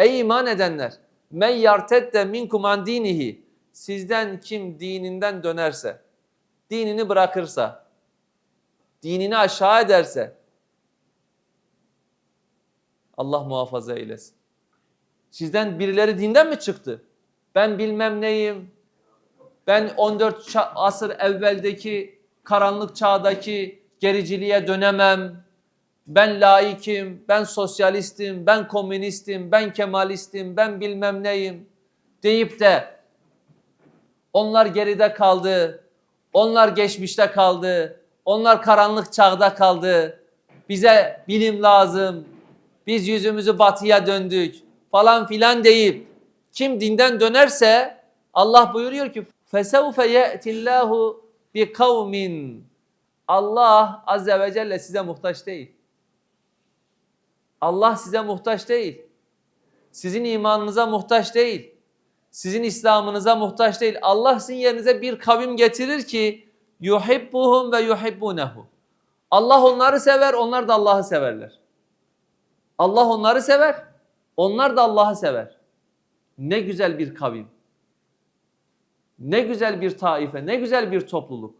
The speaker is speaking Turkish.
Ey iman edenler! Men yartedde minkum an dinihi. Sizden kim dininden dönerse, dinini bırakırsa, dinini aşağı ederse, Allah muhafaza eylesin. Sizden birileri dinden mi çıktı? Ben bilmem neyim, ben 14 ça- asır evveldeki karanlık çağdaki gericiliğe dönemem Ben laikim, ben sosyalistim, ben komünistim, ben kemalistim, ben bilmem neyim deyip de onlar geride kaldı, onlar geçmişte kaldı, onlar karanlık çağda kaldı. Bize bilim lazım, biz yüzümüzü batıya döndük falan filan deyip kim dinden dönerse Allah buyuruyor ki فَسَوْفَ يَأْتِ اللّٰهُ بِقَوْمٍ Allah Azze ve Celle size muhtaç değil. Allah size muhtaç değil. Sizin imanınıza muhtaç değil. Sizin İslam'ınıza muhtaç değil. Allah sizin yerinize bir kavim getirir ki yuhibbuhum ve yuhibbunehu. Allah onları sever, onlar da Allah'ı severler. Allah onları sever, onlar da Allah'ı sever. Ne güzel bir kavim. Ne güzel bir taife, ne güzel bir topluluk.